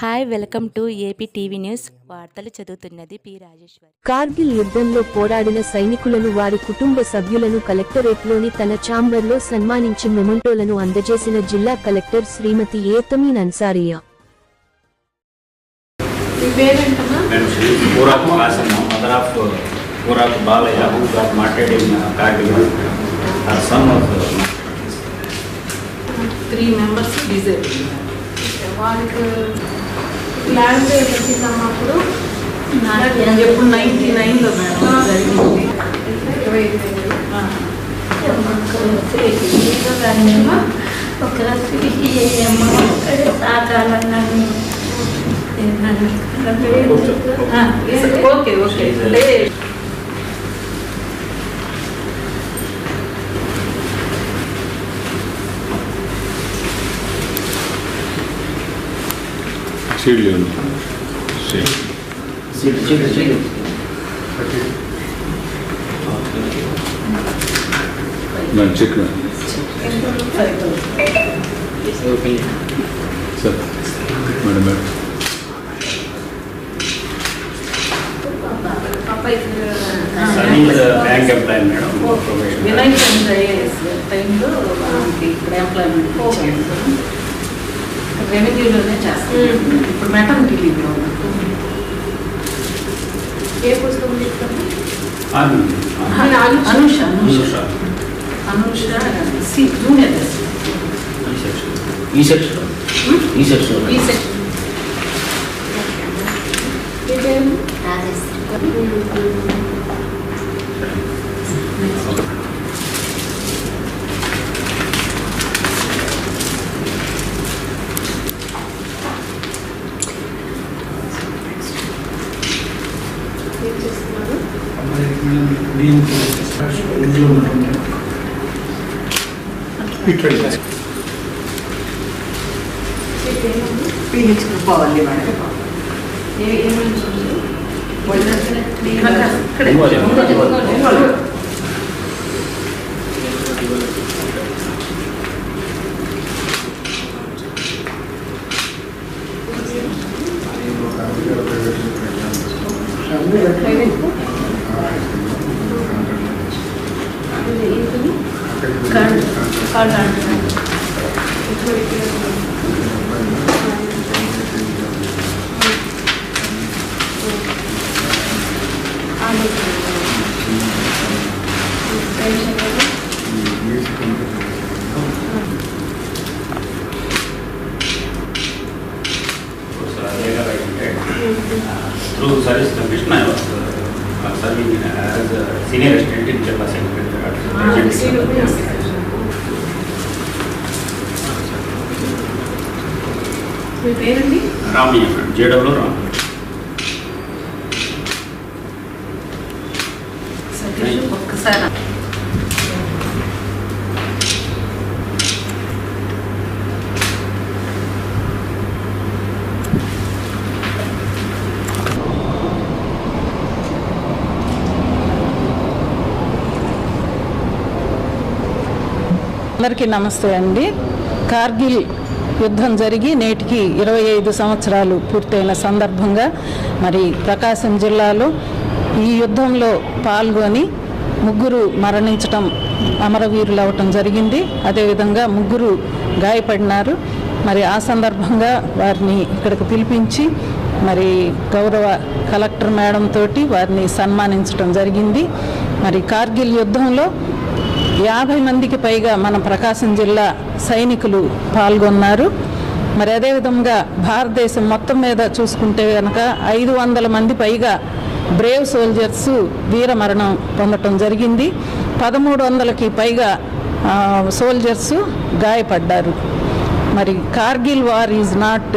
Hi welcome to AP TV news. వార్తలు చదువుతున్నది P Rajeshwari. Kargil యుద్ధంలో పోరాడిన సైనికులను వారి కుటుంబ సభ్యులను కలెక్టరేట్లోని తన ఛాంబర్లో సన్మానించి మెమోంటోలను అందజేసిన జిల్లా కలెక్టర్ శ్రీమతి ఏతమీన్ అన్సారియా త్రీ మెంబర్స్ డిజేబుల్ వాళ్ళకి ల్యాండ్ వచ్చిందన్నప్పుడు ఎప్పుడు నైన్టీ నైన్లో మేడం జరిగింది. ఇరవై ఐదు okay okay. Seat seat seat madam check sir madam madam son is a bank employee madam probation. Vinayak Chandra IAS టైంలో మనకి ఇక్కడ ఎంప్లాయ్మెంట్ ఇచ్చాము రెవెన్యూలోనే చేస్తాం. ఇప్పుడు మెటర్నిటీ లీవ్లో ఏ పుస్తకం అనుష. అనుష. అనుష. C junior. ఈ సెక్షన్. ఈ సెక్షన్. ఈ సెక్షన్. పిహెచ్ పోవాలి madam Ongole. Ongole. Card card అంటున్నాను So, Through service commission, I was uh, serving as a senior assistant in Chapa Secretary. మీ పేరండి? రామయ్య మేడం. ఒక్కసారి అందరికీ నమస్తే అండి. కార్గిల్ యుద్ధం జరిగి నేటికి ఇరవై ఐదు సంవత్సరాలు పూర్తయిన సందర్భంగా మరి ప్రకాశం జిల్లాలో ఈ యుద్ధంలో పాల్గొని ముగ్గురు మరణించటం అమరవీరులు అవటం జరిగింది. అదేవిధంగా ముగ్గురు గాయపడినారు. మరి ఆ సందర్భంగా వారిని ఇక్కడికి పిలిపించి మరి గౌరవ కలెక్టర్ మేడం తోటి వారిని సన్మానించడం జరిగింది. మరి కార్గిల్ యుద్ధంలో యాభై మందికి పైగా మన ప్రకాశం జిల్లా సైనికులు పాల్గొన్నారు. మరి అదేవిధంగా భారతదేశం మొత్తం మీద చూసుకుంటే కనుక ఐదు వందల మంది పైగా బ్రేవ్ సోల్జర్స్ వీరమరణం పొందటం జరిగింది. పదమూడు వందలకి పైగా సోల్జర్స్ గాయపడ్డారు. మరి Kargil war is not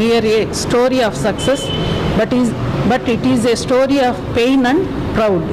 mere a story of success but is but it is a story of pain and proud